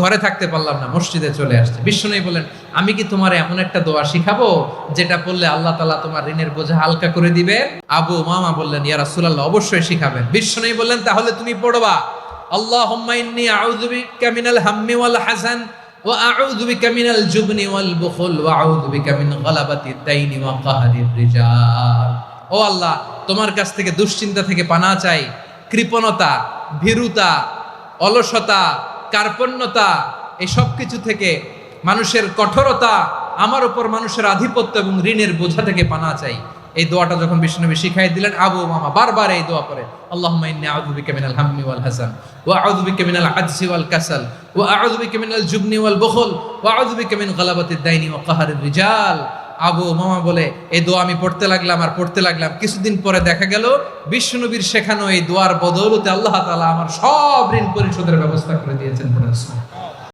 ঘরে থাকতে পারলাম না, মসজিদে চলে আসছে। বিশ্বনবী বলেন আমি কি তোমার এমন একটা দোয়া শিখাবো, যেটা বললে আল্লাহ তালা তোমার ঋণের বোঝা হালকা করে দিবে? আবু মামা বললেন, ইয়া অবশ্যই শিখাবেন। বিশ্বনবী বললেন, তাহলে তুমি পড়বা ওয়াল হাসান জুবনি ও আল্লাহ, তোমার কাছ থেকে দুশ্চিন্তা থেকে পানা চাই, কৃপণতা, ভীরুতা, অলসতা কার্পণ্যতা, এই সব কিছু থেকে মানুষের কঠোরতা, আমার উপর মানুষের আধিপত্য এবং ঋণের বোঝা থেকে পানা চাই। এই দোয়াটা যখন বিষ্ণুনবী শিখাই দিলেন, আবু মামা বারবার এই দোয়া পড়ে। আল্লাহুম্মা ইন্নী আউযু বিকা মিনাল হাম্মি ওয়াল হাসান, ওয়া আউযু বিকা মিনাল আজজি ওয়াল কাসাল, ওয়া আউযু বিকা মিনাল জুবনি ওয়াল বুখল, ওয়া আউযু বিকা মিন গালাবাতিদ দাইনি ওয়া কাহরির রিজাল। আবু মামা বলে, এই দোয়া আমি পড়তে লাগলাম আর পড়তে লাগলাম। কিছুদিন পরে দেখা গেল বিষ্ণুনবীর শেখানো এই দোয়ার বদৌলতে আল্লাহ তালা আমার সব ঋণ পরিশোধের ব্যবস্থা করে দিয়েছেন।